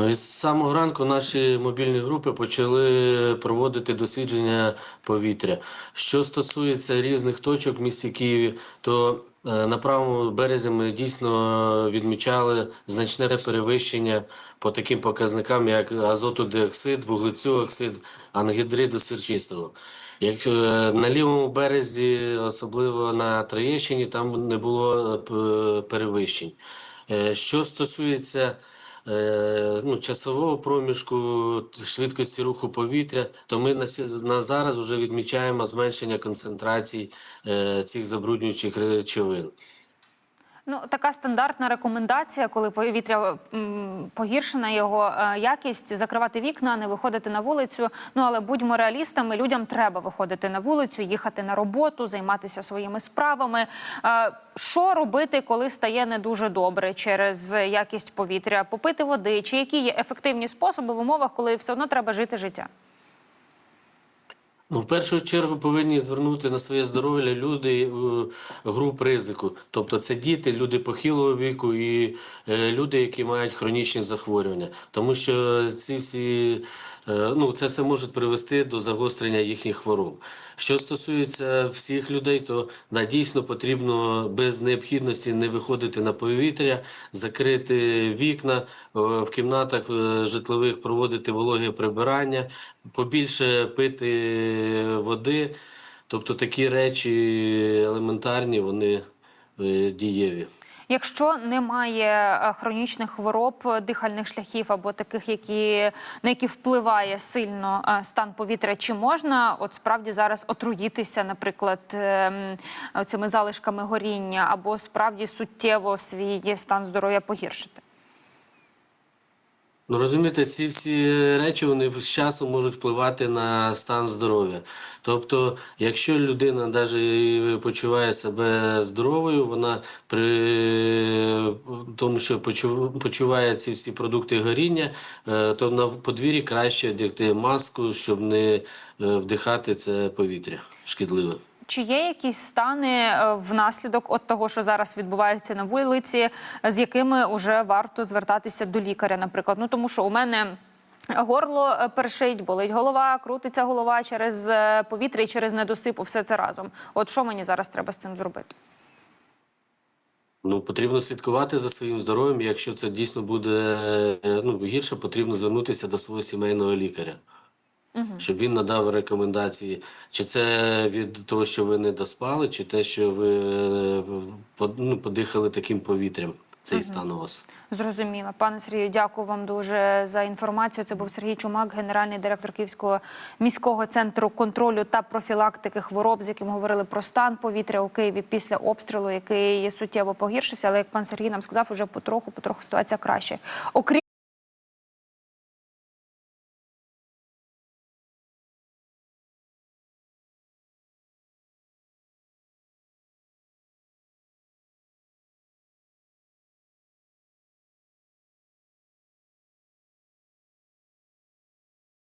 Ну, З самого ранку наші мобільні групи почали проводити дослідження повітря. Що стосується різних точок в місті Києві, то е, на правому березі ми дійсно відмічали значне перевищення по таким показникам, як азотодіоксид, вуглецю оксид, ангідриду сірчистого. Як е, на лівому березі, особливо на Троєщині, там не було е, перевищень. Що стосується ну, часового проміжку, швидкості руху повітря, то ми на, на зараз вже відмічаємо зменшення концентрацій е, цих забруднюючих речовин. Ну, така стандартна рекомендація, коли повітря погіршена його е, якість, закривати вікна, не виходити на вулицю. Ну але будьмо реалістами, людям треба виходити на вулицю, їхати на роботу, займатися своїми справами. Е, Що робити, коли стає не дуже добре через якість повітря? Попити води, чи які є ефективні способи в умовах, коли все одно треба жити життя? Ну, в першу чергу повинні звернути на своє здоров'я люди е, груп ризику. Тобто це діти, люди похилого віку і е, люди, які мають хронічні захворювання. Тому що ці всі, е, ну, це все може привести до загострення їхніх хвороб. Що стосується всіх людей, то да, дійсно потрібно без необхідності не виходити на повітря, закрити вікна в кімнатах житлових, проводити вологе прибирання, побільше пити води. Тобто такі речі елементарні, вони е, дієві. Якщо немає е, хронічних хвороб е, дихальних шляхів або таких, які на які впливає сильно стан повітря, чи можна от справді зараз отруїтися, наприклад, ем, цими залишками горіння, або справді суттєво свій стан здоров'я погіршити? Ну, розумієте, ці всі речі вони з часом можуть впливати на стан здоров'я. Тобто, якщо людина навіть почуває себе здоровою, вона при тому, що почу- почуває ці всі продукти горіння, е, то на подвір'ї краще одягти маску, щоб не е, вдихати це повітря шкідливе. Чи є якісь стани е, внаслідок от того, що зараз відбувається на вулиці, з якими вже варто звертатися до лікаря, наприклад? Ну тому що у мене. Горло е, першить, болить голова, крутиться голова через е, повітря і через недосипу, все це разом. От що мені зараз треба з цим зробити? Ну, потрібно слідкувати за своїм здоров'ям. Якщо це дійсно буде ну, гірше, потрібно звернутися до свого сімейного лікаря, щоб він надав рекомендації, чи це від того, що ви не доспали, чи те, що ви е, ну, подихали таким повітрям. Цей стан у вас. Зрозуміла. Пане Сергію, дякую вам дуже за інформацію. Це був Сергій Чумак, генеральний директор Київського міського центру контролю та профілактики хвороб, з яким говорили про стан повітря у Києві після обстрілу, який суттєво погіршився. Але як пан Сергій нам сказав, уже потроху, потроху ситуація краще. Окрім